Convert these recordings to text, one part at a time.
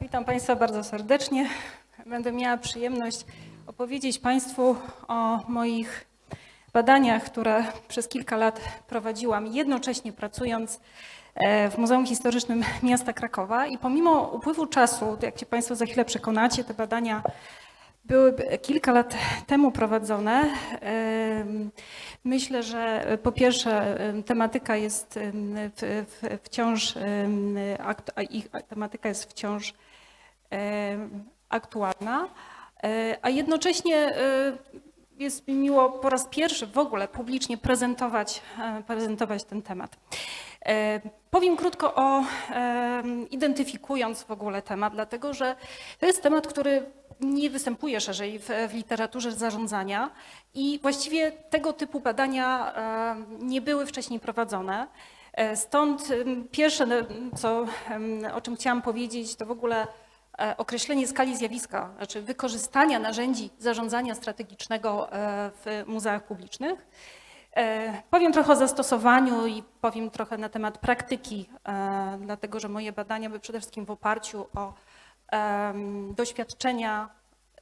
Witam Państwa bardzo serdecznie. Będę miała przyjemność opowiedzieć Państwu o moich badaniach, które przez kilka lat prowadziłam, jednocześnie pracując e, w Muzeum Historycznym Miasta Krakowa. I pomimo upływu czasu, jak się Państwo za chwilę przekonacie, te badania były kilka lat temu prowadzone. Myślę, że po pierwsze em, tematyka jest wciąż tematyka jest wciąż aktualna, e, a jednocześnie e, jest mi miło po raz pierwszy w ogóle publicznie prezentować, e, prezentować ten temat. E, Powiem krótko o, identyfikując w ogóle temat, dlatego że to jest temat, który nie występuje szerzej w, w literaturze zarządzania i właściwie tego typu badania em, nie były wcześniej prowadzone. E, Stąd em, pierwsze, no, co, o czym chciałam powiedzieć, to w ogóle e, określenie skali zjawiska, znaczy wykorzystania narzędzi zarządzania strategicznego e, w muzeach publicznych. E, Powiem trochę o zastosowaniu i powiem trochę na temat praktyki, e, dlatego że moje badania były przede wszystkim w oparciu o doświadczenia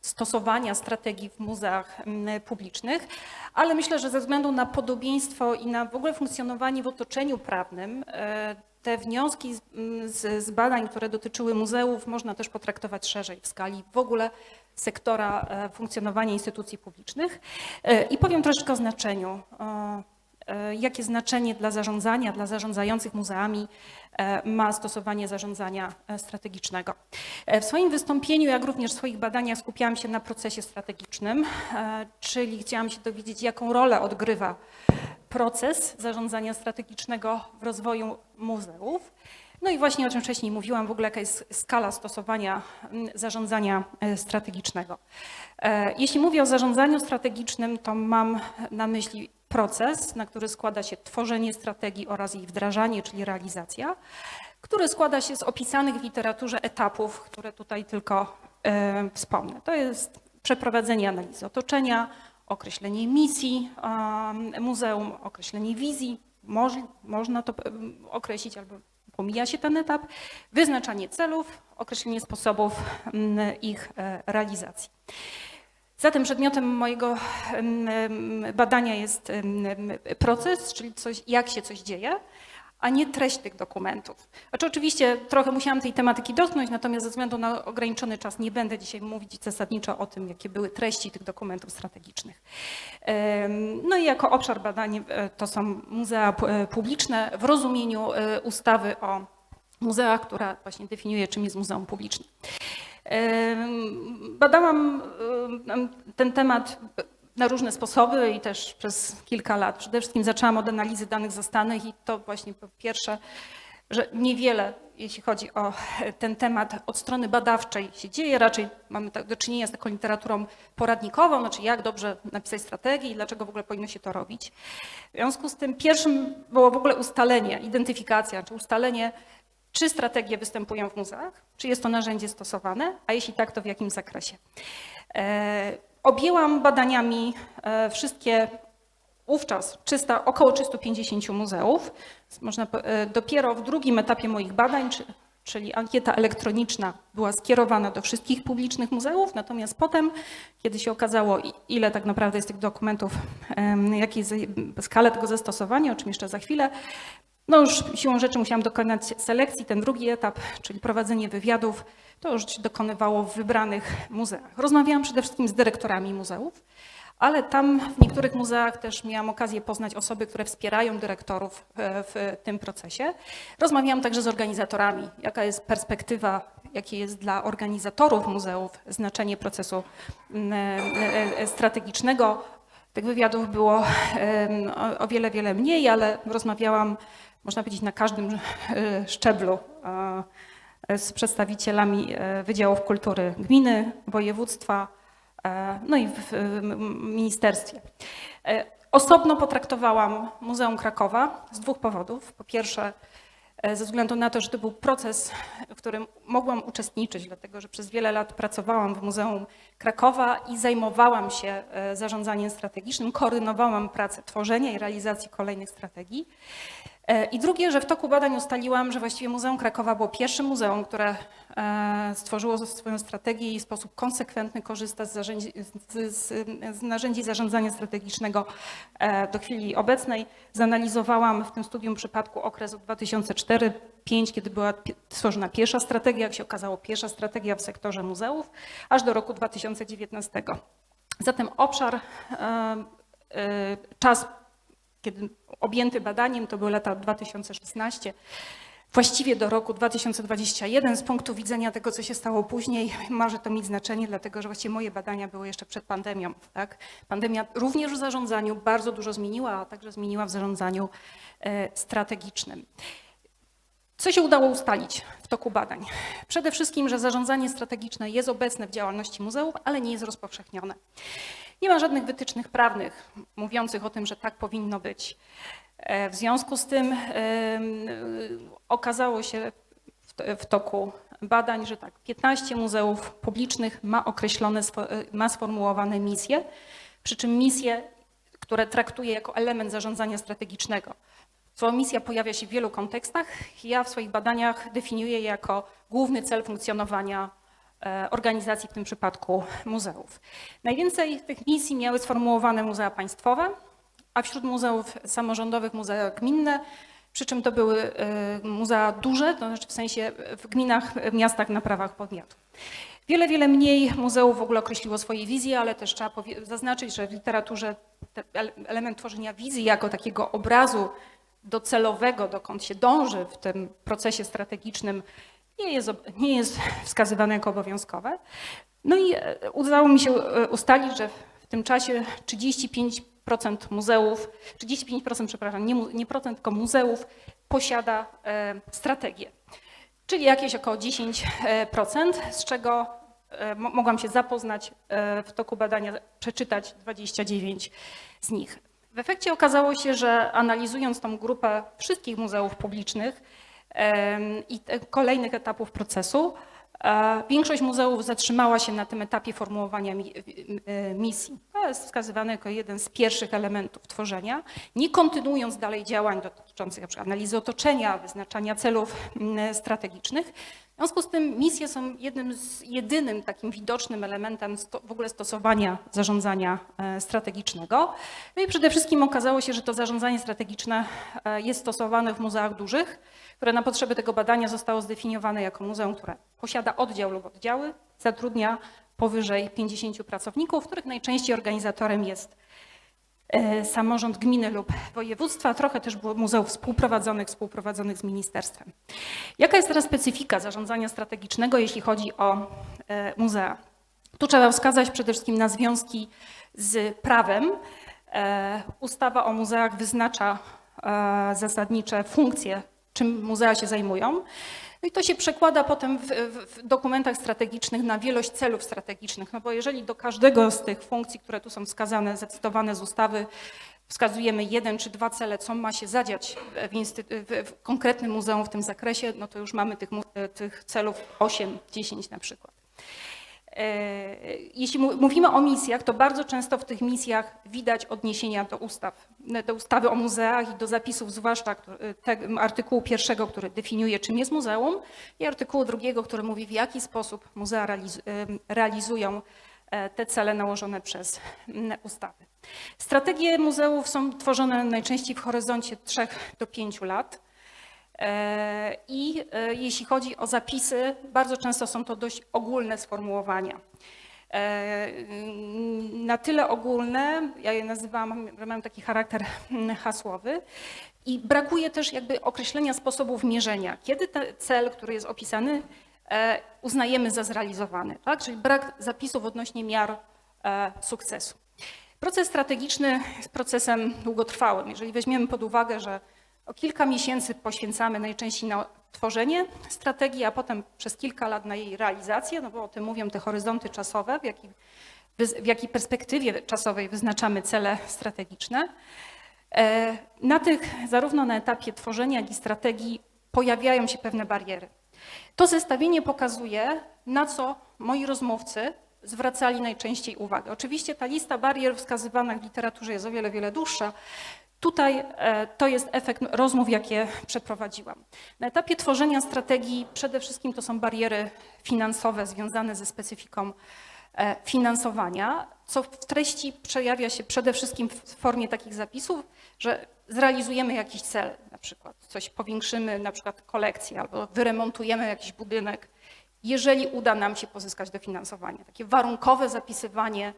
stosowania strategii w muzeach publicznych, ale myślę, że ze względu na podobieństwo i na w ogóle funkcjonowanie w otoczeniu prawnym, e, te wnioski z, z, z badań, które dotyczyły muzeów, można też potraktować szerzej w skali w ogóle sektora e, funkcjonowania instytucji publicznych. E, I powiem troszeczkę o znaczeniu. E, Jakie znaczenie dla zarządzania, dla zarządzających muzeami e, ma stosowanie zarządzania e, strategicznego. W swoim wystąpieniu, jak również w swoich badaniach skupiałam się na procesie strategicznym, czyli chciałam się dowiedzieć, jaką rolę odgrywa proces zarządzania strategicznego w rozwoju muzeów. No i właśnie o czym wcześniej mówiłam, w ogóle jaka jest skala stosowania zarządzania strategicznego. Jeśli mówię o zarządzaniu strategicznym, to mam na myśli proces, na który składa się tworzenie strategii oraz jej wdrażanie, czyli realizacja, który składa się z opisanych w literaturze etapów, które tutaj tylko e, wspomnę. To jest przeprowadzenie analizy otoczenia, określenie misji em, muzeum, określenie wizji, moż, można to określić albo pomija się ten etap, wyznaczanie celów, określenie sposobów mm, ich e, realizacji. Zatem przedmiotem mojego badania jest proces, czyli coś, jak się coś dzieje, a nie treść tych dokumentów. Znaczy oczywiście trochę musiałam tej tematyki dotknąć, natomiast ze względu na ograniczony czas nie będę dzisiaj mówić zasadniczo o tym, jakie były treści tych dokumentów strategicznych. No i jako obszar badań e, to są muzea e, publiczne w rozumieniu e, ustawy o muzeach, która właśnie definiuje, czym jest muzeum publiczne. Badałam ten temat na różne sposoby i też przez kilka lat. Przede wszystkim zaczęłam od analizy danych zastanych i to właśnie po pierwsze, że niewiele, jeśli chodzi o ten temat, od strony badawczej się dzieje. Raczej mamy tak do czynienia z taką literaturą poradnikową, znaczy jak dobrze napisać strategię i dlaczego w ogóle powinno się to robić. W związku z tym pierwszym było w ogóle ustalenie, identyfikacja, czy ustalenie, czy strategie występują w muzeach, czy jest to narzędzie stosowane, a jeśli tak, to w jakim zakresie. E, Objęłam badaniami e, wszystkie wówczas 300, około 350 muzeów. Można, e, dopiero w drugim etapie moich badań, czy, czyli ankieta elektroniczna była skierowana do wszystkich publicznych muzeów, natomiast potem, kiedy się okazało, ile tak naprawdę jest tych dokumentów, jakiej skala tego zastosowania, o czym jeszcze za chwilę, no już siłą rzeczy musiałam dokonać selekcji. Ten drugi etap, czyli prowadzenie wywiadów, to już dokonywało w wybranych muzeach. Rozmawiałam przede wszystkim z dyrektorami muzeów, ale tam w niektórych muzeach też miałam okazję poznać osoby, które wspierają dyrektorów e, w tym procesie. Rozmawiałam także z organizatorami, jaka jest perspektywa, jakie jest dla organizatorów muzeów znaczenie procesu e, e, strategicznego. Tych wywiadów było o wiele, wiele mniej, ale rozmawiałam, można powiedzieć, na każdym e, szczeblu e, z przedstawicielami e, wydziałów kultury gminy, województwa, no i w ministerstwie. Osobno potraktowałam Muzeum Krakowa z dwóch powodów. Po pierwsze, ze względu na to, że to był proces, w którym mogłam uczestniczyć, dlatego że przez wiele lat pracowałam w Muzeum Krakowa i zajmowałam się zarządzaniem strategicznym, koordynowałam pracę tworzenia i realizacji kolejnych strategii. E, I drugie, że w toku badań ustaliłam, że właściwie Muzeum Krakowa było pierwszym muzeum, które e, stworzyło swoją strategię i w sposób konsekwentny korzysta z, zarzędzi, z, z, narzędzi zarządzania strategicznego e, do chwili obecnej. Zanalizowałam w tym studium przypadku okres od 2004 2005, kiedy była stworzona pierwsza strategia, jak się okazało, pierwsza strategia w sektorze muzeów, aż do roku 2019. Zatem obszar, czas kiedy objęty badaniem, to były lata 2016, właściwie do roku 2021. Z punktu widzenia tego, co się stało później, może to mieć znaczenie, dlatego że właściwie moje badania były jeszcze przed pandemią. Tak? Pandemia również w zarządzaniu bardzo dużo zmieniła, a także zmieniła w zarządzaniu e, strategicznym. Co się udało ustalić w toku badań? Przede wszystkim, że zarządzanie strategiczne jest obecne w działalności muzeów, ale nie jest rozpowszechnione. Nie ma żadnych wytycznych prawnych mówiących o tym, że tak powinno być. E, w związku z tym okazało się w toku badań, że tak, 15 muzeów publicznych ma określone, ma sformułowane misje, przy czym misje, które traktuje jako element zarządzania strategicznego. Słowo misja pojawia się w wielu kontekstach. Ja w swoich badaniach definiuję jako główny cel funkcjonowania e, organizacji, w tym przypadku muzeów. Najwięcej tych misji miały sformułowane muzea państwowe, a wśród muzeów samorządowych muzea gminne, przy czym to były e, muzea duże, to znaczy w sensie w gminach, w miastach na prawach podmiotu. Wiele, wiele mniej muzeów w ogóle określiło swoje wizje, ale też trzeba zaznaczyć, że w literaturze element tworzenia wizji jako takiego obrazu docelowego, dokąd się dąży w tym procesie strategicznym, nie jest, nie jest wskazywane jako obowiązkowe. No i e, udało mi się e, ustalić, że w tym czasie 35% muzeów, 35%, przepraszam, nie, nie procent, tylko muzeów posiada e, strategię, czyli jakieś około 10%, z czego mogłam się zapoznać w toku badania, przeczytać 29 z nich. W efekcie okazało się, że analizując tą grupę wszystkich muzeów publicznych i kolejnych etapów procesu, e, Większość muzeów zatrzymała się na tym etapie formułowania e, misji. To jest wskazywane jako jeden z pierwszych elementów tworzenia, nie kontynuując dalej działań dotyczących np. analizy otoczenia, wyznaczania celów strategicznych, w związku z tym misje są jednym z, jedynym takim widocznym elementem w ogóle stosowania zarządzania e, strategicznego. No i przede wszystkim okazało się, że to zarządzanie strategiczne e, jest stosowane w muzeach dużych, które na potrzeby tego badania zostało zdefiniowane jako muzeum, które posiada oddział lub oddziały, zatrudnia powyżej 50 pracowników, których najczęściej organizatorem jest samorząd gminy lub województwa, trochę też było muzeów współprowadzonych, współprowadzonych z ministerstwem. Jaka jest teraz specyfika zarządzania strategicznego, jeśli chodzi o e, muzea? Tu trzeba wskazać przede wszystkim na związki z prawem. E, ustawa o muzeach wyznacza zasadnicze funkcje, czym muzea się zajmują. No i to się przekłada potem w, w, dokumentach strategicznych na wielość celów strategicznych, no bo jeżeli do każdego z tych funkcji, które tu są wskazane, zacytowane z ustawy, wskazujemy jeden czy dwa cele, co ma się zadziać w, w konkretnym muzeum w tym zakresie, no to już mamy tych, tych celów 8, 10 na przykład. E, jeśli mówimy o misjach, to bardzo często w tych misjach widać odniesienia do ustaw, do ustawy o muzeach i do zapisów, zwłaszcza artykułu pierwszego, który definiuje, czym jest muzeum, i artykułu drugiego, który mówi, w jaki sposób muzea realizują e, te cele nałożone przez ustawy. Strategie muzeów są tworzone najczęściej w horyzoncie 3 do 5 lat. E, I e, jeśli chodzi o zapisy, bardzo często są to dość ogólne sformułowania. E, na tyle ogólne, ja je nazywam, mają taki charakter mm, hasłowy i brakuje też jakby określenia sposobów mierzenia. Kiedy ten cel, który jest opisany, uznajemy za zrealizowany, tak? czyli brak zapisów odnośnie miar sukcesu. Proces strategiczny jest procesem długotrwałym. Jeżeli weźmiemy pod uwagę, że o kilka miesięcy poświęcamy najczęściej na tworzenie strategii, a potem przez kilka lat na jej realizację, no bo o tym mówią te horyzonty czasowe, w jakiej, w jakiej perspektywie czasowej wyznaczamy cele strategiczne. E, na tych, zarówno na etapie tworzenia, jak i strategii pojawiają się pewne bariery. To zestawienie pokazuje, na co moi rozmówcy zwracali najczęściej uwagę. Oczywiście ta lista barier wskazywana w literaturze jest o wiele, wiele dłuższa, Tutaj e, to jest efekt rozmów, jakie przeprowadziłam. Na etapie tworzenia strategii przede wszystkim to są bariery finansowe związane ze specyfiką e, finansowania, co w treści przejawia się przede wszystkim w formie takich zapisów, że zrealizujemy jakiś cel, na przykład coś powiększymy, na przykład kolekcję albo wyremontujemy jakiś budynek, jeżeli uda nam się pozyskać dofinansowanie. Takie warunkowe zapisywanie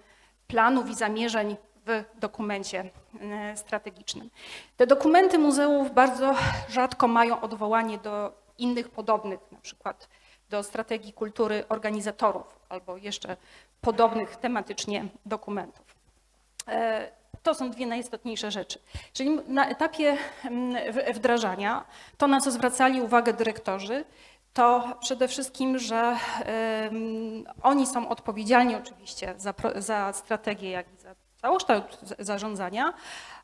planów i zamierzeń w dokumencie e, strategicznym. Te dokumenty muzeów bardzo rzadko mają odwołanie do innych podobnych, na przykład do strategii kultury organizatorów albo jeszcze podobnych tematycznie dokumentów. E, to są dwie najistotniejsze rzeczy. Czyli na etapie mm, wdrażania, to na co zwracali uwagę dyrektorzy, to przede wszystkim, że oni są odpowiedzialni oczywiście za, za strategię, jak i całokształt zarządzania,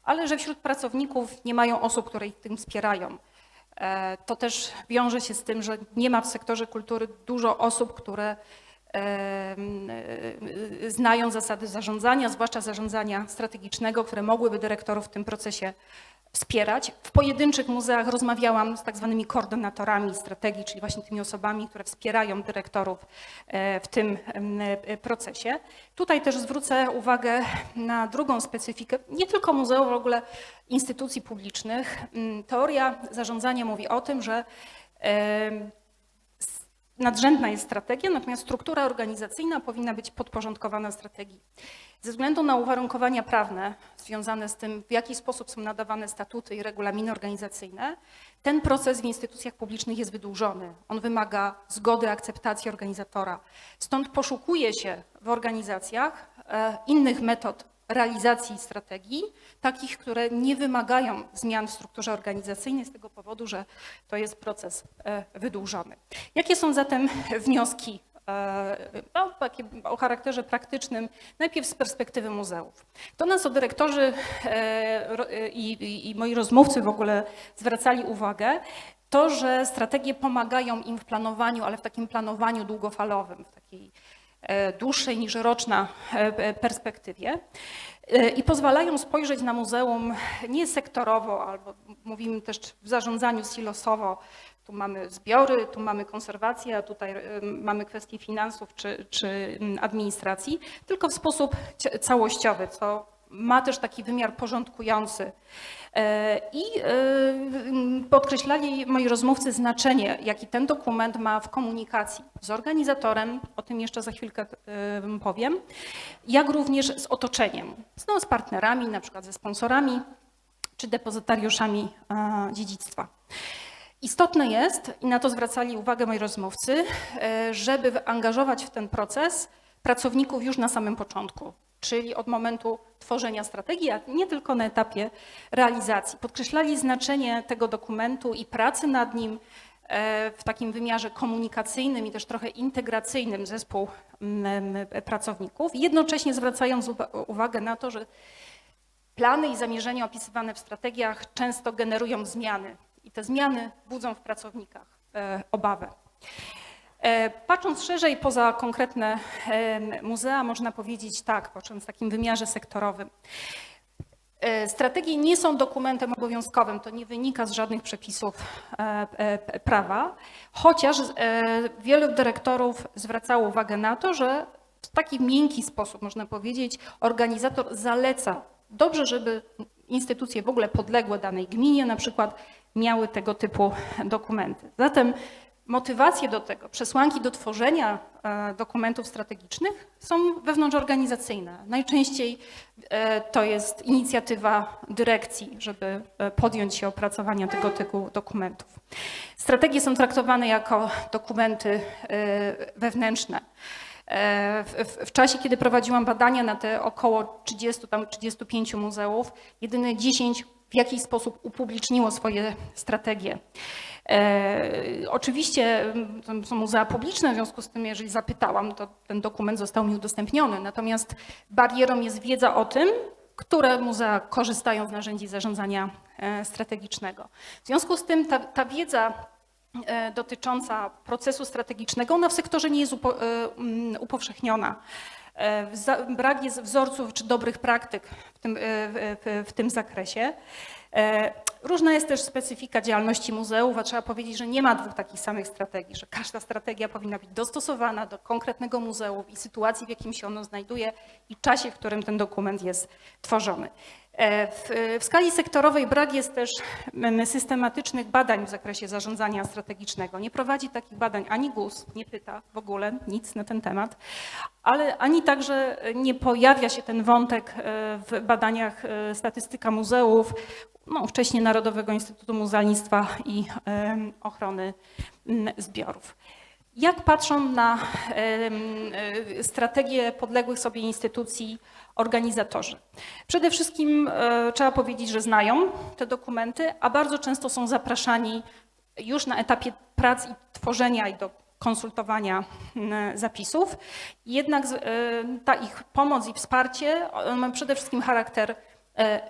ale że wśród pracowników nie mają osób, które ich tym wspierają. E, to też wiąże się z tym, że nie ma w sektorze kultury dużo osób, które e, znają zasady zarządzania, zwłaszcza zarządzania strategicznego, które mogłyby dyrektorów w tym procesie wspierać. W pojedynczych muzeach rozmawiałam z tak zwanymi koordynatorami strategii, czyli właśnie tymi osobami, które wspierają dyrektorów e, w tym e, procesie. Tutaj też zwrócę uwagę na drugą specyfikę, nie tylko muzeów, w ogóle instytucji publicznych. Teoria zarządzania mówi o tym, że nadrzędna jest strategia, natomiast struktura organizacyjna powinna być podporządkowana strategii. Ze względu na uwarunkowania prawne związane z tym, w jaki sposób są nadawane statuty i regulaminy organizacyjne, ten proces w instytucjach publicznych jest wydłużony. On wymaga zgody, akceptacji organizatora. Stąd poszukuje się w organizacjach e, innych metod realizacji strategii, takich, które nie wymagają zmian w strukturze organizacyjnej z tego powodu, że to jest proces e, wydłużony. Jakie są zatem wnioski e, no, o charakterze praktycznym, najpierw z perspektywy muzeów. To nas o dyrektorzy e, i, i moi rozmówcy w ogóle zwracali uwagę, to, że strategie pomagają im w planowaniu, ale w takim planowaniu długofalowym, w takiej E, dłuższej niż roczna e, e, perspektywie i pozwalają spojrzeć na muzeum nie sektorowo, albo mówimy też w zarządzaniu silosowo, tu mamy zbiory, tu mamy konserwację, a tutaj mamy kwestie finansów czy, czy mm, administracji, tylko w sposób całościowy, co ma też taki wymiar porządkujący. E, I e, podkreślali moi rozmówcy znaczenie, jaki ten dokument ma w komunikacji z organizatorem, o tym jeszcze za chwilkę e, powiem, jak również z otoczeniem, no, z partnerami, na przykład ze sponsorami czy depozytariuszami dziedzictwa. Istotne jest, i na to zwracali uwagę moi rozmówcy, żeby angażować w ten proces pracowników już na samym początku czyli od momentu tworzenia strategii, a nie tylko na etapie realizacji. Podkreślali znaczenie tego dokumentu i pracy nad nim e, w takim wymiarze komunikacyjnym i też trochę integracyjnym zespół pracowników, jednocześnie zwracając uwagę na to, że plany i zamierzenia opisywane w strategiach często generują zmiany i te zmiany budzą w pracownikach e, obawę. E, patrząc szerzej poza konkretne muzea, można powiedzieć tak, patrząc w takim wymiarze sektorowym. E, strategie nie są dokumentem obowiązkowym, to nie wynika z żadnych przepisów e, prawa, chociaż wielu dyrektorów zwracało uwagę na to, że w taki miękki sposób, można powiedzieć, organizator zaleca, dobrze, żeby instytucje w ogóle podległe danej gminie na przykład miały tego typu dokumenty. Zatem motywacje do tego, przesłanki do tworzenia e, dokumentów strategicznych są wewnątrzorganizacyjne. Najczęściej e, to jest inicjatywa dyrekcji, żeby e, podjąć się opracowania tego typu dokumentów. Strategie są traktowane jako dokumenty wewnętrzne. W, w, w, czasie, kiedy prowadziłam badania na te około 30, tam 35 muzeów, jedyne 10 w jakiś sposób upubliczniło swoje strategie. E, oczywiście to są muzea publiczne, w związku z tym, jeżeli zapytałam, to ten dokument został mi udostępniony. Natomiast barierą jest wiedza o tym, które muzea korzystają z narzędzi zarządzania e, strategicznego. W związku z tym ta, ta wiedza e, dotycząca procesu strategicznego, ona w sektorze nie jest upo, mm, upowszechniona. E, Brak jest wzorców czy dobrych praktyk w tym, e, w, tym zakresie. E, Różna jest też specyfika działalności muzeów, a trzeba powiedzieć, że nie ma dwóch takich samych strategii, że każda strategia powinna być dostosowana do konkretnego muzeum i sytuacji, w jakim się ono znajduje i czasie, w którym ten dokument jest tworzony. E, W, w skali sektorowej brak jest też mm, systematycznych badań w zakresie zarządzania strategicznego. Nie prowadzi takich badań ani GUS, nie pyta w ogóle nic na ten temat, ale ani także nie pojawia się ten wątek e, w badaniach e, statystyka muzeów, no, wcześniej Narodowego Instytutu Muzealnictwa i Ochrony mm, Zbiorów. Jak patrzą na e, strategię podległych sobie instytucji organizatorzy? Przede wszystkim e, trzeba powiedzieć, że znają te dokumenty, a bardzo często są zapraszani już na etapie prac i tworzenia i do konsultowania zapisów. Jednak e, ta ich pomoc i wsparcie ma przede wszystkim charakter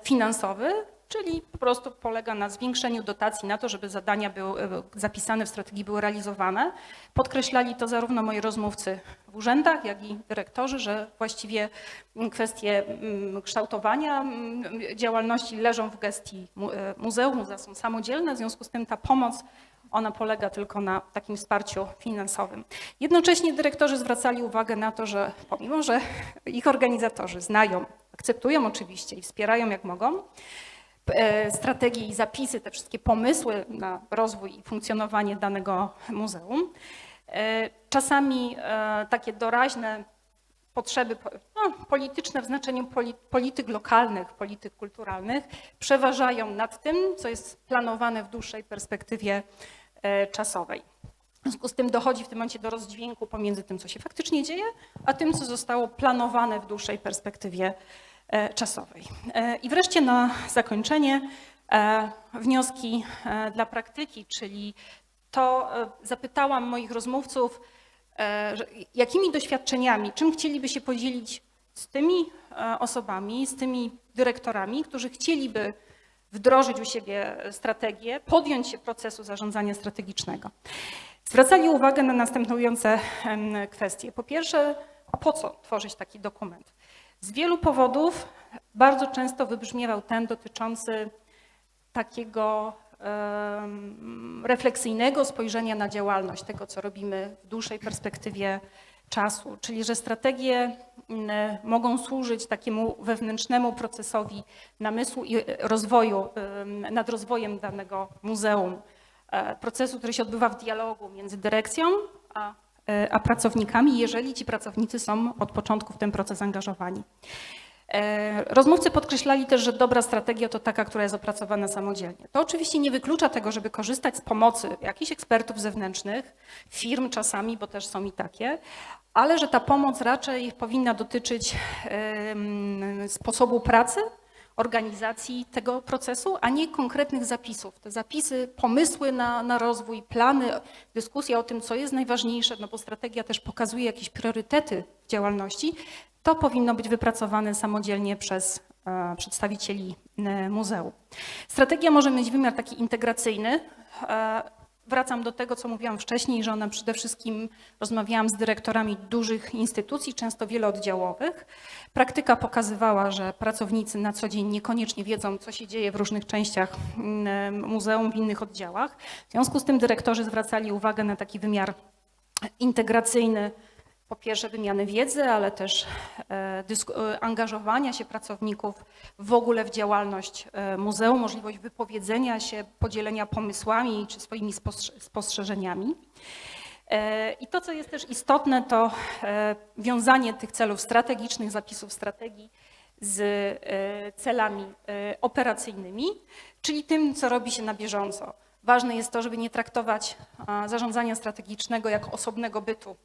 finansowy, czyli po prostu polega na zwiększeniu dotacji na to, żeby zadania były, e, zapisane w strategii były realizowane. Podkreślali to zarówno moi rozmówcy w urzędach, jak i dyrektorzy, że właściwie mm, kwestie mm, kształtowania mm, działalności leżą w gestii e, muzeum, są samodzielne, w związku z tym ta pomoc ona polega tylko na takim wsparciu finansowym. Jednocześnie dyrektorzy zwracali uwagę na to, że pomimo, że ich organizatorzy znają, akceptują oczywiście i wspierają jak mogą, strategie i zapisy, te wszystkie pomysły na rozwój i funkcjonowanie danego muzeum, e, czasami e, takie doraźne potrzeby po- no, polityczne w znaczeniu poli- polityk lokalnych, polityk kulturalnych przeważają nad tym, co jest planowane w dłuższej perspektywie e, czasowej. W związku z tym dochodzi w tym momencie do rozdźwięku pomiędzy tym, co się faktycznie dzieje, a tym, co zostało planowane w dłuższej perspektywie e, czasowej. E, I wreszcie na zakończenie e, wnioski e, dla praktyki, czyli to e, zapytałam moich rozmówców, e, jakimi doświadczeniami, czym chcieliby się podzielić z tymi e, osobami, z tymi dyrektorami, którzy chcieliby wdrożyć u siebie strategię, podjąć się procesu zarządzania strategicznego. Zwracali uwagę na następujące kwestie. Po pierwsze, po co tworzyć taki dokument? Z wielu powodów bardzo często wybrzmiewał ten dotyczący takiego refleksyjnego spojrzenia na działalność, tego co robimy w dłuższej perspektywie czasu, czyli że strategie mogą służyć takiemu wewnętrznemu procesowi namysłu i rozwoju, nad rozwojem danego muzeum, e, procesu, który się odbywa w dialogu między dyrekcją a, a pracownikami, jeżeli ci pracownicy są od początku w ten proces angażowani. E, Rozmówcy podkreślali też, że dobra strategia to taka, która jest opracowana samodzielnie. To oczywiście nie wyklucza tego, żeby korzystać z pomocy jakichś ekspertów zewnętrznych, firm czasami, bo też są i takie, ale że ta pomoc raczej powinna dotyczyć sposobu pracy, organizacji tego procesu, a nie konkretnych zapisów. Te zapisy, pomysły na, na rozwój, plany, dyskusja o tym, co jest najważniejsze, no bo strategia też pokazuje jakieś priorytety w działalności, to powinno być wypracowane samodzielnie przez e, przedstawicieli e, muzeum. Strategia może mieć wymiar taki integracyjny. Wracam do tego, co mówiłam wcześniej, że ona przede wszystkim rozmawiałam z dyrektorami dużych instytucji, często wielooddziałowych. Praktyka pokazywała, że pracownicy na co dzień niekoniecznie wiedzą, co się dzieje w różnych częściach mm, muzeum, w innych oddziałach. W związku z tym dyrektorzy zwracali uwagę na taki wymiar integracyjny po pierwsze wymiany wiedzy, ale też e, e, angażowania się pracowników w ogóle w działalność e, muzeum, możliwość wypowiedzenia się, podzielenia pomysłami czy swoimi spostrze- spostrzeżeniami. I to, co jest też istotne, to wiązanie tych celów strategicznych, zapisów strategii z celami operacyjnymi, czyli tym, co robi się na bieżąco. Ważne jest to, żeby nie traktować zarządzania strategicznego jako osobnego bytu,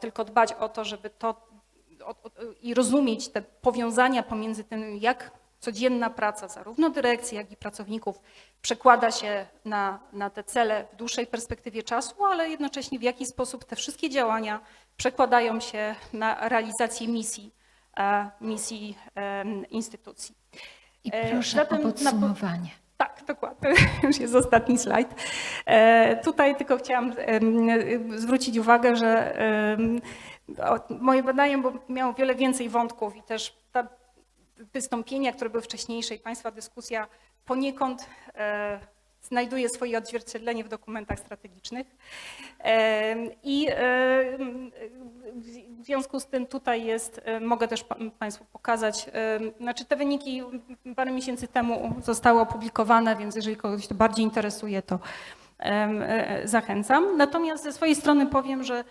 tylko dbać o to, żeby to o, o, i rozumieć te powiązania pomiędzy tym, jak codzienna praca zarówno dyrekcji, jak i pracowników przekłada się na, na te cele w dłuższej perspektywie czasu, ale jednocześnie w jaki sposób te wszystkie działania przekładają się na realizację misji, e, misji instytucji. I E, proszę zatem o podsumowanie. Tak, dokładnie. Już jest ostatni slajd. E, Tutaj tylko chciałam em, zwrócić uwagę, że moje badanie miało wiele więcej wątków i też ta wystąpienia, które były wcześniejsze i Państwa dyskusja poniekąd e, znajduje swoje odzwierciedlenie w dokumentach strategicznych. E, I e, w związku z tym tutaj jest, e, mogę też pa- Państwu pokazać, e, znaczy te wyniki parę miesięcy temu zostały opublikowane, więc jeżeli kogoś to bardziej interesuje, to em, e, zachęcam. Natomiast ze swojej strony powiem, że E,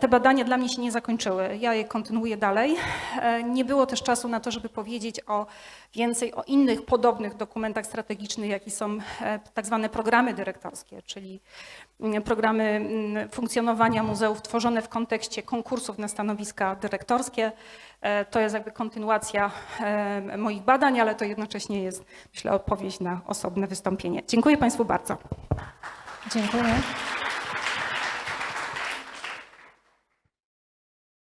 Te badania dla mnie się nie zakończyły. Ja je kontynuuję dalej. E, Nie było też czasu na to, żeby powiedzieć o więcej o innych podobnych dokumentach strategicznych, jakie są e, tak zwane programy dyrektorskie, czyli mm, programy mm, funkcjonowania muzeów tworzone w kontekście konkursów na stanowiska dyrektorskie. E, To jest jakby kontynuacja e, moich badań, ale to jednocześnie jest, myślę, odpowiedź na osobne wystąpienie. Dziękuję Państwu bardzo. Dziękuję.